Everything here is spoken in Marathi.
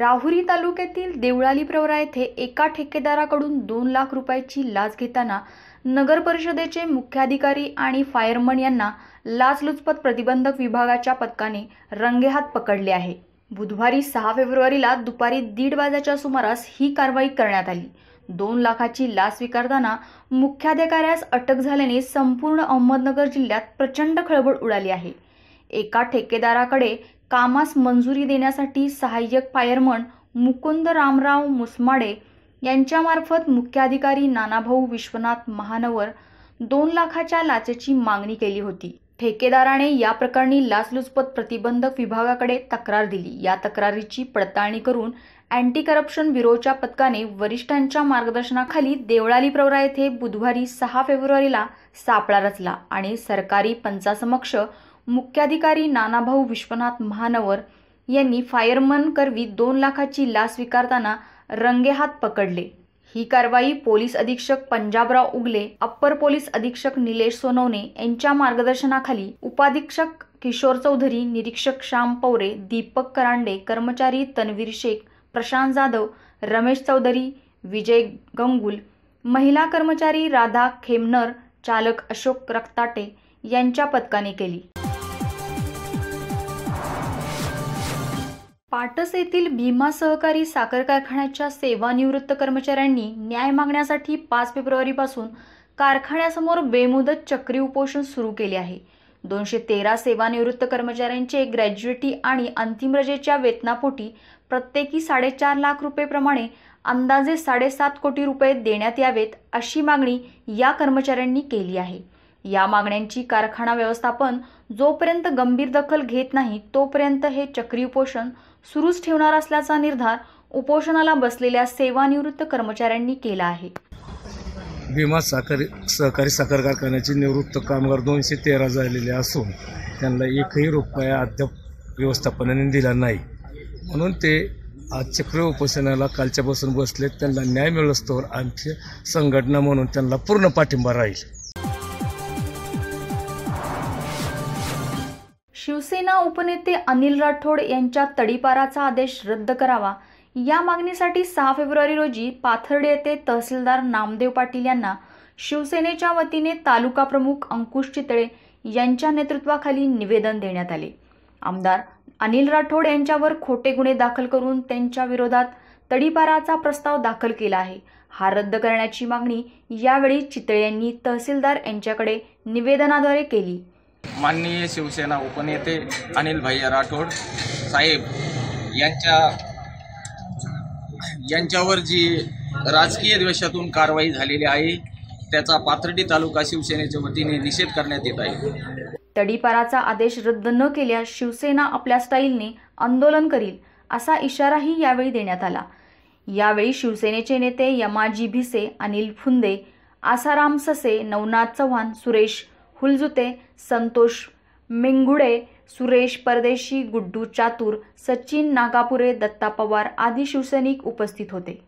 राहुरी तालुक्यातील देवळाली प्रवरा येथे एका ठेकेदाराकडून दोन लाख रुपयाची लाच घेताना नगर परिषदेचे मुख्याधिकारी आणि फायरमन यांना लाचलुचपत प्रतिबंधक विभागाच्या पथकाने रंगेहात पकडले आहे. बुधवारी सहा फेब्रुवारीला दुपारी दीड वाजाच्या सुमारास ही कारवाई करण्यात आली. दोन लाखाची लाच स्वीकारताना मुख्याधिकाऱ्यास अटक झाल्याने संपूर्ण अहमदनगर जिल्ह्यात प्रचंड खळबळ उडाली आहे. एका ठेकेदाराकडे कामास मंजुरी देण्यासाठी सहाय्यक फायरमन मुकुंद रामराव मुसमाडे यांच्यामार्फत मुख्याधिकारी नानाभाऊ विश्वनाथ महानवर दोन लाखाच्या लाचेची मागणी केली होती. ठेकेदाराने या प्रकरणी लाचलुचपत प्रतिबंधक विभागाकडे तक्रार दिली. या तक्रारीची पडताळणी करून अँटी करप्शन ब्युरोच्या पथकाने वरिष्ठांच्या मार्गदर्शनाखाली देवळाली प्रवरा येथे बुधवारी सहा फेब्रुवारीला सापळा रचला आणि सरकारी पंचासमक्ष मुख्याधिकारी नानाभाऊ विश्वनाथ महानवर यांनी फायरमन करवी दोन लाखाची लाच स्वीकारताना रंगेहात पकडले. ही कारवाई पोलीस अधीक्षक पंजाबराव उगले अप्पर पोलीस अधीक्षक निलेश सोनवणे यांच्या मार्गदर्शनाखाली उपाधीक्षक किशोर चौधरी निरीक्षक श्याम पवरे दीपक करांडे कर्मचारी तन्वीर शेख प्रशांत जाधव रमेश चौधरी विजय गंगुल महिला कर्मचारी राधा खेमनर चालक अशोक रक्ताटे यांच्या पथकाने केली. पाटस येथील भीमा सहकारी साखर कारखान्याच्या सेवानिवृत्त कर्मचाऱ्यांनी न्याय मागण्यासाठी पाच फेब्रुवारीपासून कारखान्यासमोर बेमुदत चक्री उपोषण सुरू केले आहे. दोनशे तेरा सेवानिवृत्त कर्मचाऱ्यांचे ग्रॅज्युएटी आणि अंतिम रजेच्या वेतनापोटी प्रत्येकी साडेचार लाख रुपयेप्रमाणे अंदाजे साडेसात कोटी रुपये देण्यात यावेत अशी मागणी या कर्मचाऱ्यांनी केली आहे. या मागण्यांची कारखाना व्यवस्थापन जोपर्यंत गंभीर दखल घेत नाही तोपर्यंत हे चक्री उपोषण सुरूच ठेवणार असल्याचा निर्धार उपोषणाला बसलेल्या सेवानिवृत्त कर्मचाऱ्यांनी केला आहे. भीमा साखर सहकारी साखर कारखान्याचे निवृत्त कामगार दोनशे तेरा झालेले असून त्यांना एकही रुपया अद्याप व्यवस्थापनाने दिला नाही. म्हणून ते आज चक्र उपोषणाला कालच्या बसून बसले त्यांना न्याय मिळस्तोवर आमची संघटना म्हणून त्यांना पूर्ण पाठिंबा राहील. शिवसेना उपनेते अनिल राठोड यांच्या तडीपाराचा आदेश रद्द करावा. या मागणीसाठी सहा फेब्रुवारी रोजी पाथर्डे येथे तहसीलदार नामदेव पाटील यांना शिवसेनेच्या वतीने तालुका प्रमुख अंकुश चितळे यांच्या नेतृत्वाखाली निवेदन देण्यात आले. आमदार अनिल राठोड यांच्यावर खोटे गुन्हे दाखल करून त्यांच्या विरोधात तडीपाराचा प्रस्ताव दाखल केला आहे. हा रद्द करण्याची मागणी यावेळी चितळे यांनी तहसीलदार यांच्याकडे निवेदनाद्वारे केली. माननीय शिवसेना उपनेते अनिल भैया राठोड साहेब यांच्या यांच्यावर जी राजकीय द्वेषातून कारवाई झालेली आहे त्याचा पाथर्डी तालुका शिवसेनेच्या वतीने निषेध करण्यात येत आहे. तडीपाराचा आदेश रद्द न केल्यास शिवसेना आपल्या स्टाईलने आंदोलन करील असा इशाराही यावेळी देण्यात आला. यावेळी शिवसेनेचे नेते यमाजी भिसे अनिल फुंदे आसाराम ससे नवनाथ चव्हाण सुरेश हुलजुते संतोष मेंगुडे सुरेश परदेशी गुड्डू चातुर सचिन नागापुरे दत्ता पवार आदी शिवसैनिक उपस्थित होते.